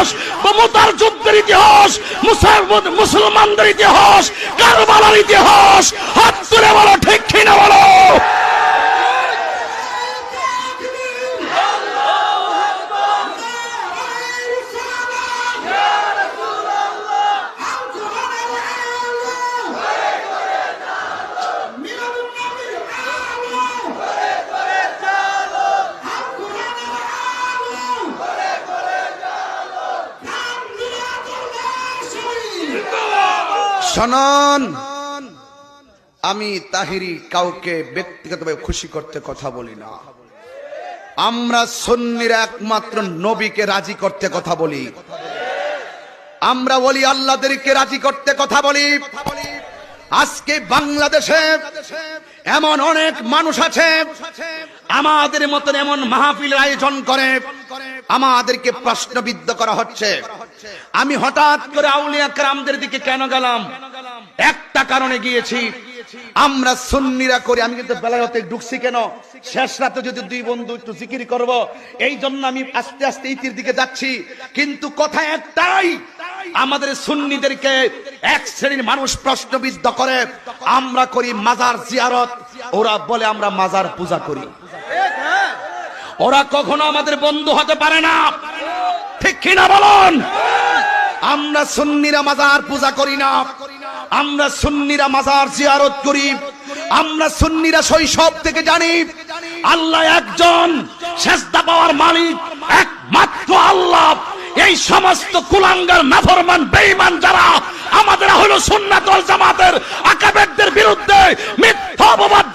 ইতিহাস মমতার যুদ্ধের ইতিহাস মুসলমান- মুসলমানদের ইতিহাস কারবালার ইতিহাস হাত তুলে বলো ঠিক কিনা বলো শোনন, আমি তাহিরি কাউকে ব্যক্তিগতভাবে খুশি করতে কথা বলি না। আমরা সন্নির একমাত্র নবীকে রাজি করতে কথা বলি। আমরা বলি আল্লাহদেরকে রাজি করতে কথা বলি। আজকে বাংলাদেশে এমন অনেক মানুষ আছে, আমাদের মতন এমন মাহফিলের আয়োজন করে, আমাদেরকে প্রশ্নবিদ্ধ করা হচ্ছে। আমি হঠাৎ করে আউলিয়া কারামদের দিকে কেন গেলাম? একটা কারণে গিয়েছি, আমরা সুন্নিরা করি। আমি কিন্তু বেলায়তে ঢুকছি কেন? শেষ রাতে যদি দুই বন্ধু একটু জিকির করব, এই জন্য আমি আস্তে আস্তে ইতির দিকে যাচ্ছি। কিন্তু কথা একটাই আমাদের সুন্নিদেরকে এক শ্রেণির মানুষ প্রশ্নবিদ্ধ করে, আমরা করি মাজার জিয়ারত। ওরা বলে, আমরা মাজার পূজা করি। ওরা কখনো আমাদের বন্ধু হতে পারে না। ঠিক কিনা বলুন? আমরা সুন্নিরা মাজার পূজা করি না। আমরা সুন্নিরা মাজার জিয়ারত করি। আমরা সুন্নিরা শৈশব থেকে জানি, আল্লাহ একজন, সেজদা পাওয়ার মালিক আল্লাহ এই সমস্ত কুলাঙ্গার, নাফরমান, বেঈমান যারা, আমাদের হলো সুন্নাত ওয়াল জামাতের আকাবেরদের বিরুদ্ধে মিথ্যা অপবাদ